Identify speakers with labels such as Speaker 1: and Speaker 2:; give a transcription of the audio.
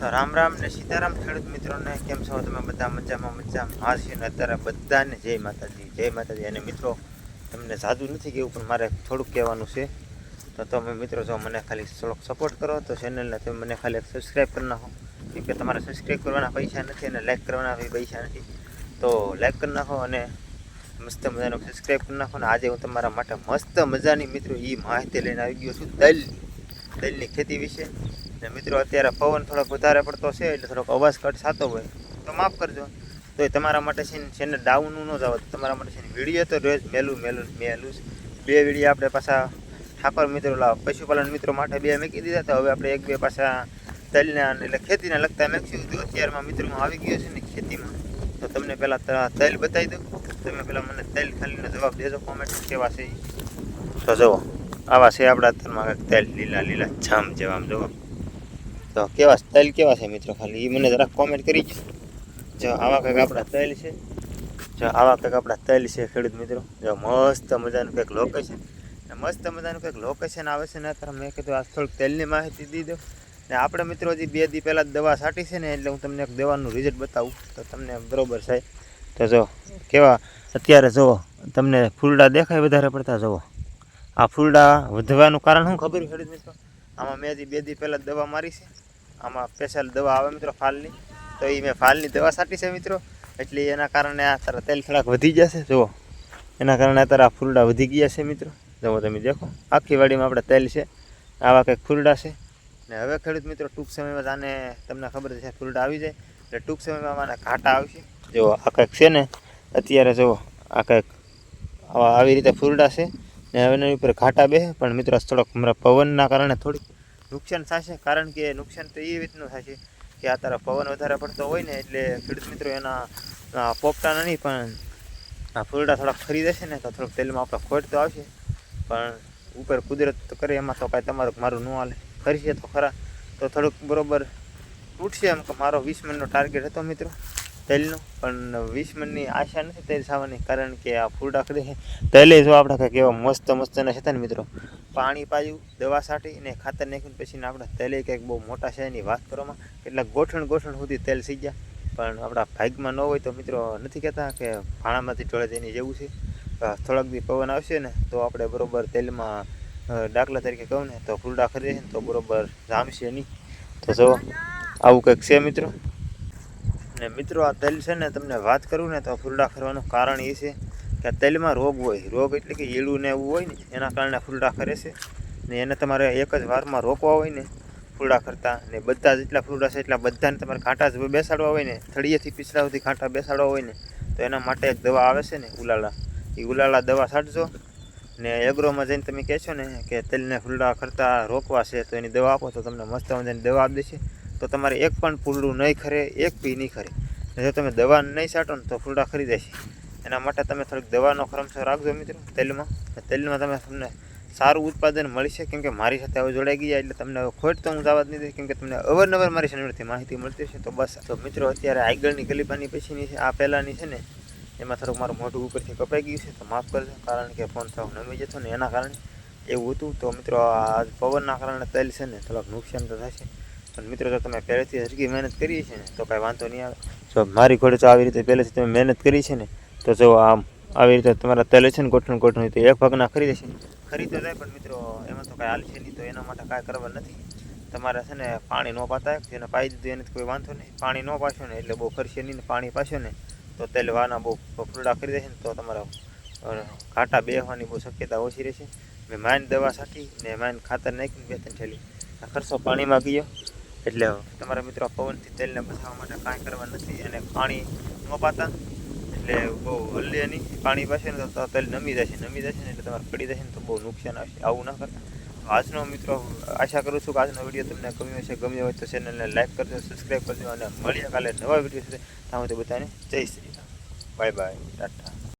Speaker 1: તો રામ રામ ને સીતારામ ખેડૂત મિત્રોને, કેમ છો? તમે બધા મજામાં મજામાં. હાશી ને, અત્યારે બધાને જય માતાજી જય માતાજી. અને મિત્રો, તમને સાદું નથી કેવું, પણ મારે થોડુંક કહેવાનું છે. તો તમે મિત્રો, જો મને ખાલી થોડોક સપોર્ટ કરો, તો ચેનલને તમે મને ખાલી સબસ્ક્રાઈબ કરી નાખો. કેમ કે તમારે સબસ્ક્રાઈબ કરવાના પૈસા નથી અને લાઈક કરવાના પૈસા નથી. તો લાઈક કરી નાખો અને મસ્ત મજાનો સબસ્ક્રાઈબ કરી નાખો. ને આજે હું તમારા માટે મસ્ત મજાની મિત્રો એ માહિતી લઈને આવી ગયો છું દલની દલની ખેતી વિશે. ને મિત્રો, અત્યારે પવન થોડોક વધારે પડતો છે, એટલે થોડોક અવાજ કટ થતો હોય. તો માફ કરજો. તો એ તમારા માટે છે ને છે ડાઉનનું ન જાવ, તમારા માટે છે ને, વીડિયો તો રોજ મેલું મેલું મેલું બે વીડિયો આપણે પાછા ઠાકોર મિત્રો લાવ, પશુપાલન મિત્રો માટે બે મૂકી દીધા તો હવે આપણે એક બે પાછા તલના એટલે ખેતીને લગતા મેક્સિમ તો અત્યારમાં મિત્રોમાં આવી ગયો છે ને ખેતીમાં. તો તમને પહેલાં તલ બતાવી દઉં. તમે પહેલાં મને તલ ખાલીનો જવાબ દેજો કોમેન્ટ કેવા છે. તો જુઓ. આવા છે આપણા અત્યારમાં તેલ લીલા લીલા જામ જેવા આમ જુઓ તો કેવા તેલ કેવા છે મિત્રો ખાલી? એ મને જરાક કોમેન્ટ કરી જ આવા કંઈક આપણા તેલ છે. જો આવા કંઈક આપણા તેલ છે ખેડૂત મિત્રો. જો મસ્ત મજાનું કંઈક લોકેશન મસ્ત મજાનું કંઈક લોકેશન આવે છે ને અત્યારે મેં કીધું આ થોડીક તેલની માહિતી દીધો ને આપણે મિત્રો હજી બે દી પહેલાં દવા છાંટી છે ને એટલે હું તમને એક દવાનું રિઝલ્ટ બતાવું. તો તમને બરોબર થાય. તો જો કેવા? અત્યારે જુઓ તમને ફૂલડા દેખાય વધારે પડતા જુઓ આ ફૂલડા વધવાનું કારણ શું? ખબર ખેડૂત મિત્રો? આમાં મેં હજી બે દી પહેલાં દવા મારી છે. આમાં સ્પેશિયલ દવા આવે મિત્રો ફાલની. તો એ મેં ફાલની દવા છાંટી છે મિત્રો. એટલે એના કારણે આ તારા તેલ થોડાક વધી જશે જુઓ. એના કારણે તારા આ ફૂલડા વધી ગયા છે મિત્રો. જુઓ તમે દેખો. આખી વાડીમાં આપણે તેલ છે. આવા કંઈક ફૂલડા છે. ને હવે ખેડૂત મિત્રો, ટૂંક સમયમાં આને તમને ખબર છે, ફૂલડા આવી જાય. એટલે ટૂંક સમયમાં આના ઘાટા આવશે. જુઓ, આ કંઈક છે ને, અત્યારે જુઓ, આ કંઈક આવા આવી રીતે ફૂલડા છે. ને હવે એની ઉપર ઘાટા બે પણ મિત્રો થોડોક હમણાં પવનના કારણે થોડીક નુકસાન થશે, કારણ કે નુકસાન તો એ રીતનું થશે કે આ તારા પવન વધારે પડતો હોય ને એટલે ખેડૂત મિત્રો એના પોપટા નહીં પણ આ ફૂલડા થોડાક ફરી જશે ને તો થોડુંક તેલમાં આપણે ખોટ તો આવશે. પણ ઉપર કુદરત તો કરે, એમાં તો કાંઈ તમારું મારું ન હાલે. ખરીશે તો ખરા. તો થોડુંક બરાબર તૂટશે એમ કે મારો વીસ મિનિટનો ટાર્ગેટ હતો મિત્રો. તેલનો, પણ વીસ મિનિટની આશા નથી તેલ થવાની કારણ કે આ ફૂલડા ખરી છે. તેલે જો આપણે કંઈક એવા મસ્ત મસ્તના છે ને મિત્રો. પાણી પાયું, દવા સાટી ને ખાતર નાખ્યું પછી આપણે તેલે કંઈક બહુ મોટા છે એની વાત કરવામાં. કેટલાક ગોઠણ ગોઠણ સુધી તેલ સી ગયા. પણ આપણા ભાગમાં ન હોય તો મિત્રો નથી કહેતા કે ભાણામાંથી ટોળે તેની જેવું છે. થોડાક દી પવન આવશે ને, તો આપણે બરોબર તેલમાં દાખલા તરીકે કહું ને, તો ફૂલડા ખરીદે તો બરોબર જામશે નહીં. તો જો, આવું કંઈક છે મિત્રો. ને મિત્રો આ તેલ છે ને તમને વાત કરું ને તો ફૂલડા ખરવાનું કારણ એ છે કે આ તેલમાં રોગ હોય. રોગ એટલે કે ઈળું ને એવું હોય ને, એના કારણે ફૂલડા ખરે છે. ને એને તમારે એક જ વારમાં રોકવા હોય ને ફૂલડા ખરતા ને બધા જેટલા ફૂલડા છે એટલા બધાને તમારે કાંટા જ બેસાડવા હોય ને, થળિયેથી પીછલા સુધી કાંટા બેસાડવા હોય ને, તો એના માટે એક દવા આવે છે ને ઉલાળા એ ઉલાળા દવા છાંટજો. ને એગ્રોમાં જઈને તમે કહેશો ને કે તેલને ફૂલડા ખરતા રોકવા છે તો એની દવા આપો તો તમને મસ્ત મજાની દવા આપી દેશે. તો તમારે એક પણ ફૂલડું નહીં ખરે, એક બી નહીં ખરે. જો તમે દવા નહીં છાંટો ને તો ફૂલડા ખરી જશે. એના માટે તમે થોડીક દવાનો ક્રમશો રાખજો મિત્રો, તેલમાં. તેલમાં તમે તમને સારું ઉત્પાદન મળશે કેમ કે મારી સાથે હવે જોડાઈ ગયા એટલે તમને હવે ખોટ તો હું જવા જ નહીં કેમ કે તમને અવારનવાર મારી ચેનલથી માહિતી મળતી છે તો બસ, તો મિત્રો અત્યારે આગળની ગલીપાની પછીની છે, આ પહેલાંની છે ને, એમાં થોડુંક મારું મોઢું ઉપરથી કપાઈ ગયું છે, તો માફ કરજો, કારણ કે ફોન થોડું નમી જતો ને એના કારણે એવું હતું. તો મિત્રો, આ પવનના કારણે તેલ છે ને થોડાક નુકસાન તો થશે. પણ મિત્રો, જો તમે પહેલેથી હરકી મહેનત કરી છે ને, તો કાંઈ વાંધો નહીં આવે. જો મારી ઘોડે તો આવી રીતે પહેલેથી તમે મહેનત કરી છે ને, તો જો આમ આવી રીતે તમારા તેલ છે ને ગોઠણ ગોઠણ તો એક ભાગના ખરીદે છે ખરી તો જાય, પણ મિત્રો, એમાં તો કાંઈ હાલશે નહીં, તો એના માટે કાંઈ કરવા નથી. તમારે છે ને પાણી ન પાતા જેને પાઈ દીધું એને કોઈ વાંધો નહીં. પાણી ન પાશો ને, એટલે બહુ ખર્ચે નહીં ને પાણી પાશો ને, તો તેલ વાના બહુ ફૂરડા કરી દેશે ને, તો તમારા ઘાટા બેહવાની બહુ શક્યતા ઓછી રહેશે. મેં માઇન દવા છાંટી ને માઇન ખાતર નાખીને બે ત્રણ ઠેલી ખર્ચો પાણીમાં ગયો એટલે તમારા મિત્રો પવનથી તેલને બચાવવા માટે કાંઈ કરવા નથી અને પાણી ન પાતા. એટલે બહુ હલ્લી નહીં પાણી પાસે ને તો તેલ નમી જશે નમી જશે ને એટલે તમારે પડી જશે ને તો બહુ નુકસાન આવશે. આવું ના કરતા આજનો મિત્રો આશા કરું છું કે આજનો વીડિયો તમને ગમ્યો હશે. ગમ્યો હોય તો ચેનલને લાઈક કરજો, સબસ્ક્રાઈબ કરજો અને મળીએ કાલે નવા વીડિયો છે ત્યાં સુધી બધાને જય Shri Ram. Bye bye. Tata.